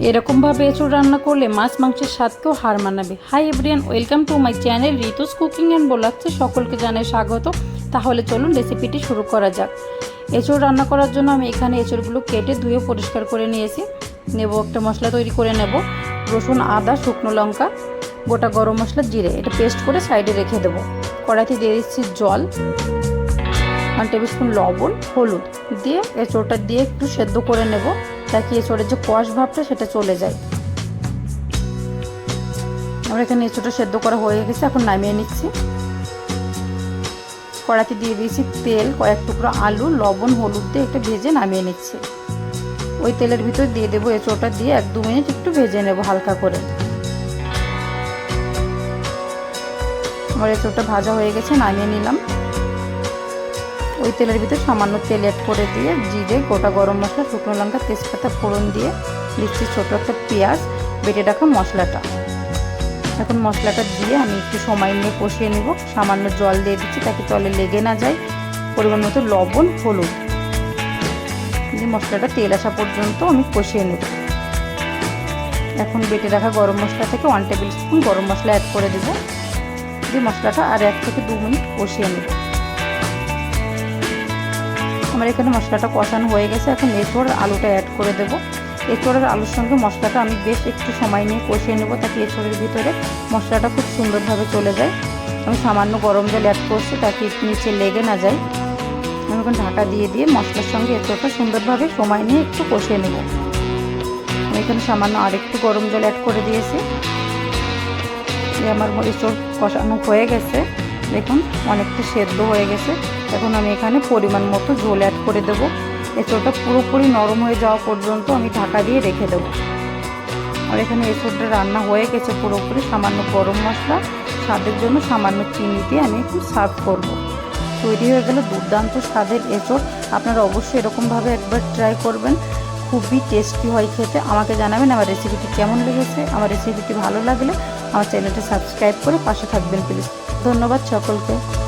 এরকমভাবে এঁচড় রান্না করলে মাছ মাংসের স্বাদকেও হার মানাবে। Hi everyone welcome to my channel Ritu's cooking and বলাচ্ছে সকলকে জানাই স্বাগত। তাহলে চলুন রেসিপিটি শুরু করা যাক। এঁচড় রান্না করার জন্য আমি এখানে এঁচড়গুলো কেটে ধুয়ে পরিষ্কার করে নিয়েছি। নেব একটা মশলা তৈরি করে নেব। রসুন, আদা, শুকনো লঙ্কা, গোটা গরম মশলা, জিরে। এটা পেস্ট করে সাইডে রেখে দেবো। কড়াইতে দিয়ে দিচ্ছি জল। ওয়ান টেবিল স্পুন লবণ, হলুদ। দিয়ে এঁচড়টা দিয়ে একটু সেদ্ধ করে নেব। তাকে এঁচড়ের যে কষ ভাবটা সেটা চলে যায়। আমরা এখানে এঁচড়টা সেদ্ধ করা হয়ে গেছে, এখন নামিয়ে নিচ্ছি। কড়াতে দিয়ে দিয়েছি তেল, কয়েক টুকরো আলু, লবণ, হলুদ দিয়ে একটু ভেজে নামিয়ে নিচ্ছি। ওই তেলের ভিতর দিয়ে দেবো এঁচড়টা দিয়ে এক দু মিনিট একটু ভেজে নেব হালকা করে। আমার এঁচড়টা ভাজা হয়ে গেছে, নামিয়ে নিলাম। ওই তেলের ভিতরে সামান্য তেল অ্যাড করে দিয়ে জিরে, গোটা গরম মশলা, শুকনো লঙ্কা, তেজপাতা, ফোড়ন দিয়ে দিচ্ছি ছোটো একটা পেঁয়াজ, বেটে রাখা মশলাটা। এখন মশলাটা দিয়ে আমি একটু সময় নিয়ে কষিয়ে নেব। সামান্য জল দিয়ে দিচ্ছি তাকে তলে লেগে না যায়। পরিমাণ মতো লবণ, হলুদ দিয়ে মশলাটা তেল আসা পর্যন্ত আমি কষিয়ে নেব। এখন বেটে রাখা গরম মশলা থেকে ওয়ান টেবিল স্পুন গরম মশলা অ্যাড করে দেবো। দিয়ে মশলাটা আর এক থেকে দু মিনিট কষিয়ে নেব। আমার এখানে মশলাটা কষানো হয়ে গেছে। এখন এঁচড় আলুটা অ্যাড করে দেবো। এঁচড়ের আলুর সঙ্গে মশলাটা আমি বেশ একটু সময় নিয়ে কষিয়ে নেব। তাকে এরপরের ভিতরে মশলাটা খুব সুন্দরভাবে চলে যায়। আমি সামান্য গরম জল অ্যাড করছি তাকে নিচে লেগে না যায়। আমি এখন ঢাকা দিয়ে দিয়ে মশলার সঙ্গে এঁচড়টা সুন্দরভাবে সময় নিয়ে একটু কষিয়ে নেব। আমি এখানে সামান্য আরেকটু গরম জল অ্যাড করে দিয়েছি। আমার এঁচড় কষানো হয়ে গেছে। দেখুন, অনেকটা সেদ্ধ হয়ে গেছে। এখন আমি এখানে পরিমাণ মতো ঝোল অ্যাড করে দেবো। এঁচড়টা পুরোপুরি নরম হয়ে যাওয়া পর্যন্ত আমি ঢাকা দিয়ে রেখে দেবো। আর এখানে এঁচড়টা রান্না হয়ে গেছে পুরোপুরি। সামান্য গরম মশলা, স্বাদের জন্য সামান্য চিনি দিয়ে আমি একটু সার্ভ করব। তৈরি হয়ে গেলে দুর্দান্ত স্বাদের এঁচড়। আপনারা অবশ্যই এরকমভাবে একবার ট্রাই করবেন। খুবই টেস্টি হয় খেতে। আমাকে জানাবেন আমার রেসিপিটি কেমন লেগেছে। আমার রেসিপিটি ভালো লাগলে আমার চ্যানেলটা সাবস্ক্রাইব করে পাশে থাকবেন প্লিজ ধন্যবাদ সকলকে।